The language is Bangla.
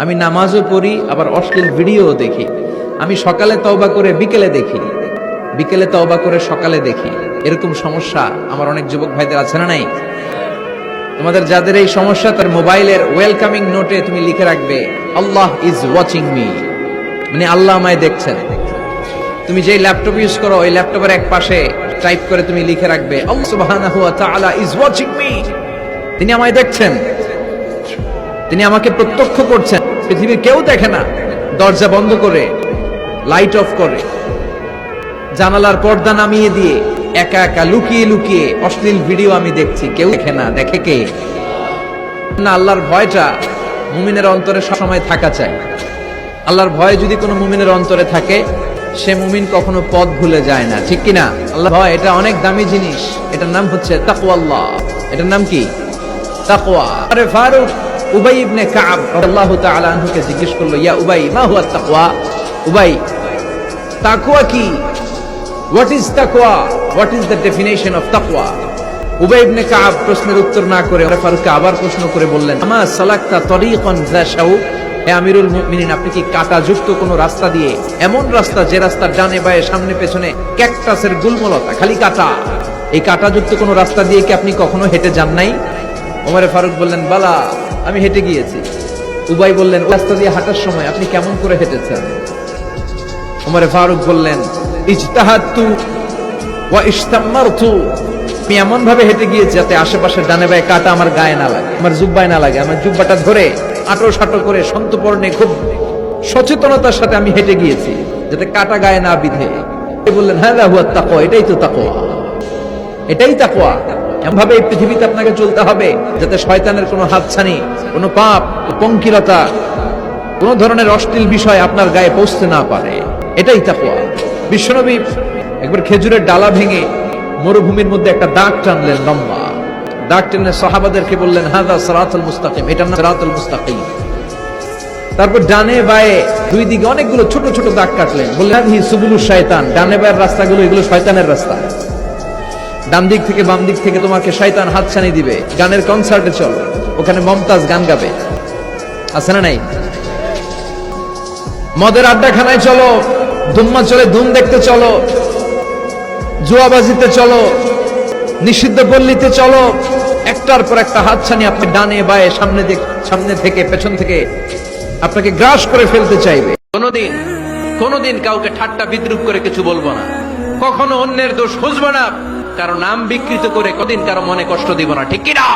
আমি নামাজও পড়ি, আবার অশ্লীল ভিডিও দেখি। আমি সকালে তওবা করে বিকেলে দেখি। বিকেলে তওবা করে সকালে দেখি। এরকম সমস্যা আমার অনেক যুবক ভাইদের আছে না নাই? তোমাদের যাদের এই সমস্যা, তার মোবাইলের ওয়েলকামিং নোটে তুমি লিখে রাখবে, আল্লাহ ইজ ওয়াচিং মি মানে আল্লাহ আমায় দেখছেন। তুমি যেই ল্যাপটপ ইউজ করো, ওই ল্যাপটপের এক পাশে টাইপ করে তুমি লিখে রাখবে, আল্লাহ সুবহানাহু ওয়া তাআলা ইজ ওয়াচিং মি তিনি আমায় দেখছেন। তিনি আমাকে প্রত্যক্ষ করছেন। পৃথিবীর কেউ দেখে না। দরজা বন্ধ করে লাইট অফ করে। জানালার পর্দা নামিয়ে দিয়ে একা একা লুকিয়ে লুকিয়ে অশ্লীল ভিডিও আমি দেখছি। কেউ দেখে না, দেখে কে? না, আল্লাহর ভয়টা মুমিনের অন্তরে সবসময় থাকা চাই। আল্লাহর ভয় যদি কোনো মুমিনের অন্তরে থাকে, সে মুমিন কখনো পথ ভুলে যায় না। ঠিক কি না আল্লাহ ভয়, এটা অনেক দামি জিনিস। এটার নাম হচ্ছে তাকওয়াল্লাহ। এটার নাম কি? তাকওয়া। আরে ফারুক! উবাই ইবনে কাব তাআলা জিজ্ঞেস করল, ইয়া উবাই, মা হুয়া উবাই কি? হোয়াট ইজ তাকওয়া? What is the definition of কাব প্রশ্নের উত্তর না করে ফারুককে আবার প্রশ্ন করে বললেন, আমা আমিরুল আপনি কি কাঁটাযুক্ত কোনো রাস্তা দিয়ে, এমন রাস্তা যে রাস্তা ডানে বায়ে, সামনে পেছনে ক্যাকটাসের গুলমলতা, খালি কাটা? এই কাঁটাযুক্ত কোনো রাস্তা দিয়ে কি আপনি কখনো হেঁটে যান নাই? ওমরে ফারুক বললেন, বালা আমি হেঁটে গিয়েছি। উবাই বললেন রাস্তা দিয়ে হাঁটার সময় আপনি কেমন করে হেঁটেছেন? ওমরে ফারুক বললেন, ইজতাহাদতু ওয়া ইস্তামারতু আমি এমন ভাবে হেঁটে গিয়েছি যাতে আশেপাশে ডানে কাটা আমার গায়ে না লাগে, আমার জুব্বায় না লাগে, আমার জুব্বাটা ধরে আটো সাটো করে সন্তপর্ণে খুব সচেতনতার সাথে আমি হেঁটে গিয়েছি, যাতে কাটা গায়ে না বিধে। বললেন হ্যাঁ তাকওয়া, এটাই তো তাকওয়া। এটাই তাকওয়া। এমনভাবে এই পৃথিবীতে আপনাকে চলতে হবে যাতে শয়তানের কোনো হাতছানি, কোনো পাপ পঙ্কিলতা, কোন ধরনের অশ্লীল বিষয় আপনার গায়ে পৌঁছতে না পারে। এটাই তাকওয়া। বিশ্বনবী একবার খেজুরের ডালা ভেঙে মরুভূমির মধ্যে একটা দাগ টানলেন লম্বা। দাগ টেনে সাহাবাদেরকে বললেন হাদা সারাতুল মুস্তাকিম। এটা না সারাতুল মুস্তাকিম। তারপর ডানে বায়ে দুই দিকে অনেকগুলো ছোট ছোট দাগ কাটলেন। বললেন হি সুবুলু শয়তান। ডানে বায়ের রাস্তাগুলো এগুলো শয়তানের রাস্তা। ডান দিক থেকে বাম দিক থেকে তোমাকে শয়তান হাতছানি দিবে। গানের কনসার্টে চলো। ওখানে মমতাজ গান গাবে। আছে না নাই? মদের আড্ডাখানায় চলো। দুম্মা চলে ধুম দেখতে চলো। জুয়াবাজিতে চলো। নিষিদ্ধ পল্লীতে চলো। একটার পর একটা হাতছানি আপনি ডানে বায়ে সামনে দিক সামনে থেকে, পেছন থেকে আপনাকে গ্রাস করে ফেলতে চাইবে। কোনোদিন কোনোদিন কাউকে ঠাট্টা বিদ্রুপ করে কিছু বলব না। কখনো অন্যের দোষ খুঁজবো না। কারও নাম বিকৃত করে কদিন কারও মনে কষ্ট দিব না ঠিক কিনা?